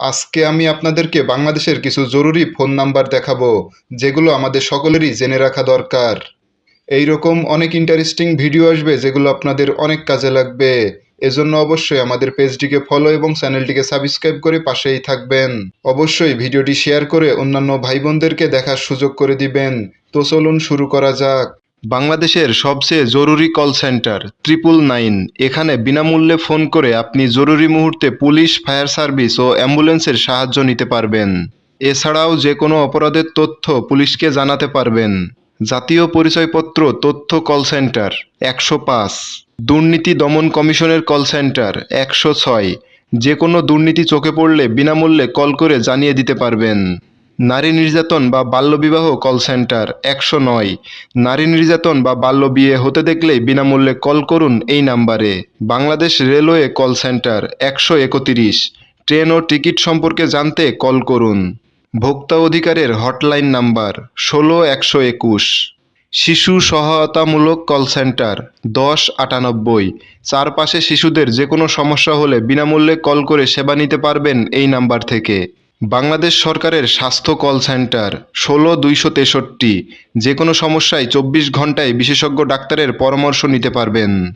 আজকে আমি আপনাদেরকে বাংলাদেশের কিছু জরুরি ফোন নাম্বার দেখাবো, যেগুলো আমাদের সকলেরই জেনে রাখা দরকার। এই রকম অনেক ইন্টারেস্টিং ভিডিও আসবে, যেগুলো আপনাদের অনেক কাজে লাগবে। এজন্য অবশ্যই আমাদের পেজটিকে ফলো এবং চ্যানেলটিকে সাবস্ক্রাইব করে পাশেই থাকবেন। অবশ্যই ভিডিওটি শেয়ার করে অন্যান্য ভাই বোনদেরকে দেখার সুযোগ করে দিবেন। তো চলুন শুরু করা যাক। বাংলাদেশের সবচেয়ে জরুরি কল সেন্টার ট্রিপল নাইন এখানে বিনামূল্যে ফোন করে আপনি জরুরি মুহূর্তে পুলিশ ফায়ার সার্ভিস ও অ্যাম্বুলেন্সের সাহায্য নিতে পারবেন। এছাড়াও যে কোনো অপরাধের তথ্য পুলিশকে জানাতে পারবেন। জাতীয় পরিচয়পত্র, তথ্য কল সেন্টার একশো পাঁচ। দুর্নীতি দমন কমিশনের কল সেন্টার একশো ছয়। যে কোনো দুর্নীতি চোখে পড়লে বিনামূল্যে কল করে জানিয়ে দিতে পারবেন। নারী নির্যাতন বা বাল্যবিবাহ কল সেন্টার একশো নয়। নারী নির্যাতন বা বাল্য বিয়ে হতে দেখলেই বিনামূল্যে কল করুন এই নাম্বারে বাংলাদেশ রেলওয়ে কল সেন্টার একশো একত্রিশ। ট্রেন ও টিকিট সম্পর্কে জানতে কল করুন। ভোক্তা অধিকারের হটলাইন নাম্বার ষোলো একশো একুশ। শিশু সহায়তামূলক কল সেন্টার দশ আটানব্বই। চারপাশে শিশুদের যে কোনো সমস্যা হলে বিনামূল্যে কল করে সেবা নিতে পারবেন এই নাম্বার থেকে। বাংলাদেশ সরকারের স্বাস্থ্য কল সেন্টার, ষোলো দুইশো তেষট্টি। যে কোনো সমস্যায় চব্বিশ ঘন্টায় বিশেষজ্ঞ ডাক্তারের পরামর্শ নিতে পারবেন।